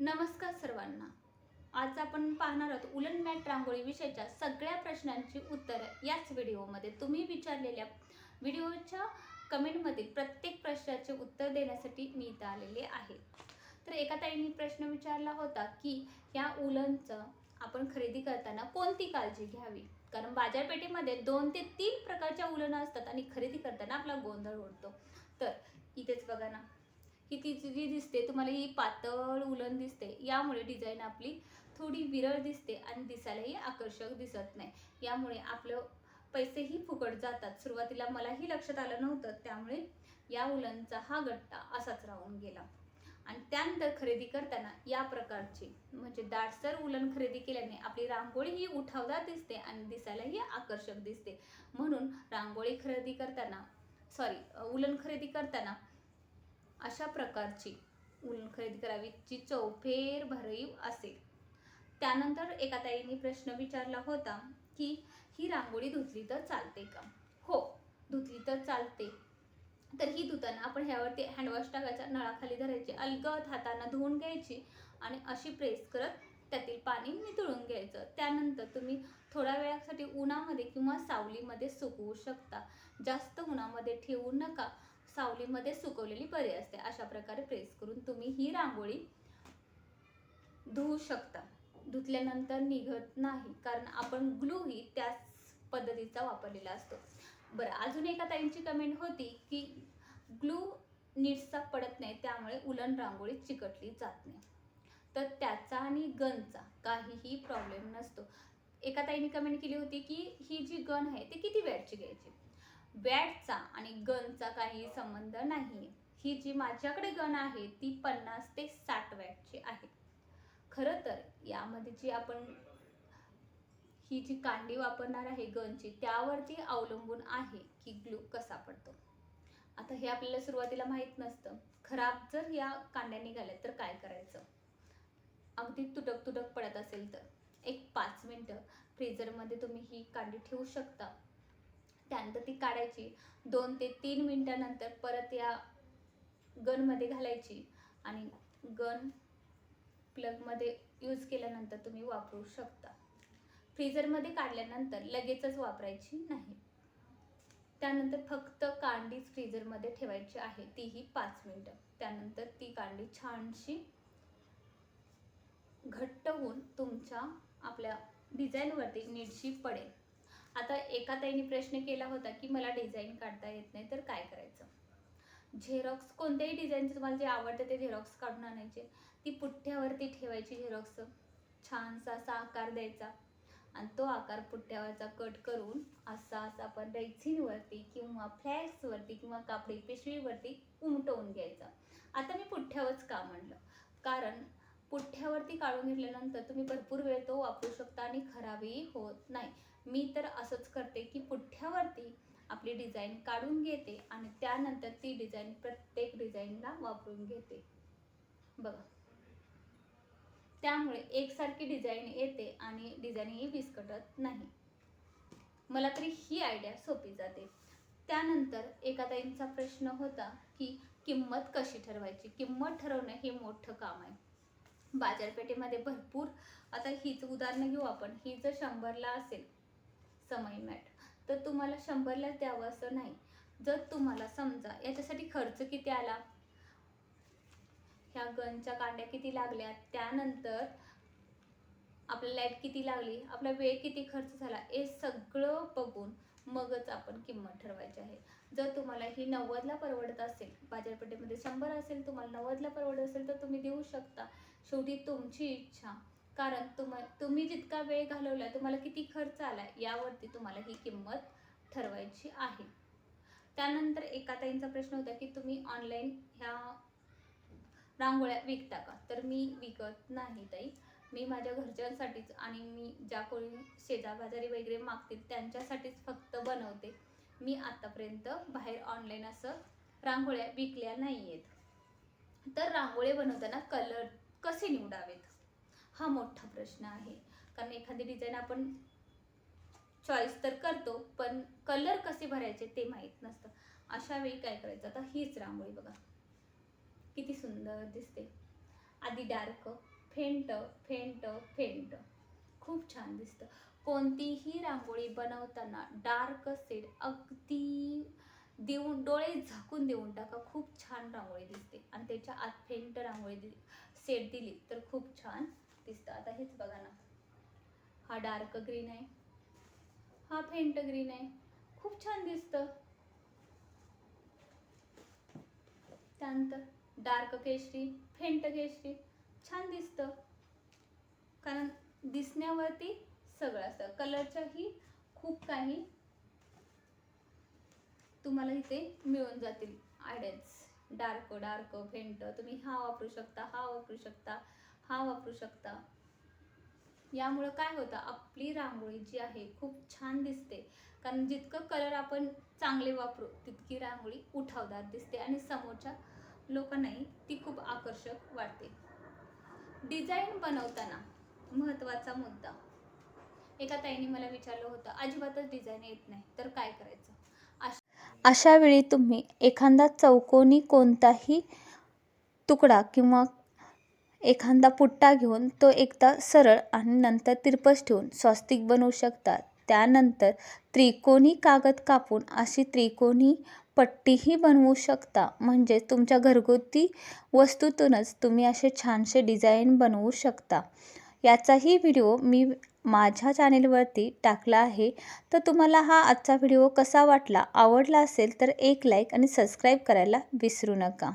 नमस्कार सर्वांना. आज आपण पाहणार आहोत उलन मॅट रांगोळी विषयाच्या सगळ्या प्रश्नांची उत्तरं. याच व्हिडिओमध्ये तुम्ही विचारलेल्या व्हिडिओच्या कमेंटमधील प्रत्येक प्रश्नाचे उत्तर देण्यासाठी मी इथं आलेले आहे. तर एका ताईंनी प्रश्न विचारला होता की या उलनचं आपण खरेदी करताना कोणती काळजी घ्यावी? कारण बाजारपेठेमध्ये दोन ते तीन प्रकारच्या उलनं असतात आणि खरेदी करताना आपला गोंधळ उडतो. तर इथेच बघा ना. की ती जी दिसते तुम्हाला ही पातळ उलन दिसते. यामुळे डिझाईन आपली थोडी विरळ दिसते आणि दिसायलाही आकर्षक दिसत नाही. यामुळे आपलं पैसेही फुकट जातात. सुरुवातीला मलाही लक्षात आलं नव्हतं त्यामुळे या उलनचा हा गट्टा असाच राहून गेला. आणि त्यानंतर खरेदी करताना या प्रकारची म्हणजे दाटसर उलन खरेदी केल्याने आपली रांगोळी ही उठावदार दिसते आणि दिसायलाही आकर्षक दिसते. म्हणून रांगोळी खरेदी करताना सॉरी उलन खरेदी करताना अशा प्रकारची ऊन खरेदी करावी जी चौफेर भरीव असेल. त्यानंतर एका ताईने प्रश्न विचारला होता की ही रांगोळी धुतली तर चालते का? हो धुतली तर चालते. तर ही धुताना आपण ह्यावरती हँडवॉश टाकायचा नळाखाली धरायची अलगद हातांना धुवून घ्यायची आणि अशी प्रेस करत त्यातील पाणी नितळून घ्यायचं. त्यानंतर तुम्ही थोड्या वेळासाठी उन्हामध्ये किंवा सावलीमध्ये सुकवू शकता. जास्त उन्हामध्ये ठेवू नका. सावलीमध्ये सुकवलेली बरी असते. अशा प्रकारे प्रेस करून तुम्ही ही रांगोळी धुवू शकता. धुतल्यानंतर निघत नाही कारण आपण ग्लू ही त्याच पद्धतीचा वापरलेला असतो. बरं अजून एका ताईंची कमेंट होती की ग्लू नीटसा पडत नाही त्यामुळे उलन रांगोळी चिकटली जात नाही. तर त्याचा आणि गनचा काहीही प्रॉब्लेम नसतो. एका ताईने कमेंट केली होती की ही जी गन आहे ती किती वेळची घ्यायची? वॅटचा आणि गनचा काही संबंध नाही. ही जी माझ्याकडे गन आहे ती पन्नास ते साठ वॅटची आहे. खरं तर यामध्ये जी आपण ही जी कांडी वापरणार आहे गनची त्यावरती अवलंबून आहे की ग्लू कसा पडतो. आता हे आपल्याला सुरुवातीला माहीत नसतं. खराब जर या कांड्या निघाल्या तर काय करायचं? अगदी तुटक तुटक पडत असेल तर. एक पाच मिनटं फ्रीजरमध्ये तुम्ही ही कांडी ठेवू शकता. त्यानंतर ती काढायची. दोन ते तीन मिनटानंतर परत या गनमध्ये घालायची आणि गन प्लगमध्ये यूज केल्यानंतर तुम्ही वापरू शकता. फ्रीजरमध्ये काढल्यानंतर लगेचच वापरायची नाही. त्यानंतर फक्त कांडीच फ्रीजरमध्ये ठेवायची आहे तीही पाच मिनटं. त्यानंतर ती कांडी छानशी घट्ट होऊन तुमच्या आपल्या डिझाईनवरती नीटशी पडेल. आता एका ताईने प्रश्न केला होता की मला डिझाईन काढता येत नाही तर काय करायचं? झेरॉक्स कोणत्याही डिझाईनचे तुम्हाला जे आवडतं ते झेरॉक्स काढून आणायचे. ती पुठ्ठ्यावरती ठेवायची झेरॉक्स छानसा असा आकार द्यायचा. आणि तो आकार पुठ्ठ्यावरचा कट करून असा असा आपण रेक्झिनवरती किंवा फ्लॅक्सवरती किंवा कापडी पिशवीवरती उमटवून घ्यायचा. आता मी पुठ्ठ्यावरच का म्हणलं? कारण पुठ्ठ्यावरती काढून घेतल्यानंतर तुम्ही भरपूर वेळ तो वापरू शकता आणि खराबही होत नाही. मी तर असंच करते की पुठ्ठ्यावरती आपली डिझाईन काढून घेते आणि त्यानंतर ती डिझाईन प्रत्येक डिझाईनला वापरून घेते. बघा. त्यामुळे एकसारखी डिझाईन येते आणि डिझाईनही विस्कटत नाही. मला तरी ही आयडिया सोपी जाते. त्यानंतर एका ताईंचा प्रश्न होता की किंमत कशी ठरवायची? किंमत ठरवणं हे मोठं काम आहे. बाजारपेठेमध्ये भरपूर आता हीच उदाहरणं घेऊ आपण. ही जर शंभरला असेल समय मॅट तर तुम्हाला शंभरलाच द्यावं असं नाही. जर तुम्हाला समजा याच्यासाठी खर्च किती आला? ह्या गनच्या कांड्या किती लागल्या? त्यानंतर आपल्या लाइट किती लागली? आपला वेळ किती खर्च झाला? हे सगळं बघून मगच आपण किंमत ठरवायची आहे. जर तुम्हाला ही नव्वदला परवडत असेल बाजारपेठेमध्ये शंभर असेल तुम्हाला नव्वदला परवडत असेल तर तुम्ही देऊ शकता. शेवटी तुमची इच्छा कारण तुम तुम्ही जितका वेळ घालवला तुम्हाला किती खर्च आला यावरती तुम्हाला ही किंमत ठरवायची आहे. त्यानंतर एका ताईंचा प्रश्न होता की तुम्ही ऑनलाईन ह्या रांगोळ्या विकता का? तर मी विकत नाही ताई. मी माझ्या घरच्यांसाठीच आणि मी ज्या कोणी शेजारबाजारी वगैरे मागतील त्यांच्यासाठीच फक्त बनवते. मी आतापर्यंत बाहेर ऑनलाईन असं रांगोळ्या विकल्या नाही आहेत तर रांगोळे बनवताना कलर कसे निवडावेत? हा मोठा प्रश्न आहे. कारण एखादी डिझाईन आपण चॉईस तर करतो पण कलर कसे भरायचे ते माहीत नसतं. अशा वेळी काय करायचं? आता हीच रांगोळी बघा. किती सुंदर दिसते. आधी डार्क फेंट फेंट फेंट खूप छान दिसतं. कोणतीही रांगोळी बनवताना डार्क सेड अगदी देऊन डोळे झाकून देऊन टाका. खूप छान रांगोळी दिसते. आणि त्याच्या आत फेंट रांगोळी दि सेट दिली तर खूप छान दिसतं. आता हेच बघा ना. हा डार्क ग्रीन आहे. हा फेंट ग्रीन आहे. खूप छान दिसतं. त्यानंतर डार्क केशरी फेंट केशरी छान दिसतं. कारण दिसण्यावरती सगळं असतं. कलरच्याही खूप काही तुम्हाला इथे मिळून जातील. Ideas dark dark faint. तुम्ही हा वापरू शकता हा वापरू शकता. हा वापरू शकता. यामुळं काय होतं? आपली रांगोळी जी आहे खूप छान दिसते. कारण जितकं कलर आपण चांगले वापरू तितकी रांगोळी उठावदार दिसते आणि समोरच्या लोकांनाही ती खूप आकर्षक वाटते. डिझाईन बनवताना महत्त्वाचा मुद्दा. एका ताईने मला विचारलं होतं अजिबातच डिझाईन येत नाही तर काय करायचं? अशा वेळी तुम्ही एखादा चौकोनी कोणताही तुकडा किंवा एखादा पुट्टा घेऊन तो एकदा सरळ आणि नंतर तिरपस ठेवून स्वस्तिक बनवू शकता त्यानंतर त्रिकोणी कागद कापून अशी त्रिकोणी पट्टीही बनवू शकता. म्हणजे तुमच्या घरगुती वस्तूतूनच तुम्ही असे छानसे डिझाईन बनवू शकता. याचाही व्हिडिओ मी माझ्या चॅनेलवरती टाकला आहे. तर तुम्हाला हा आजचा व्हिडिओ कसा वाटला आवडला असेल तर एक लाईक आणि सबस्क्राईब करायला विसरू नका.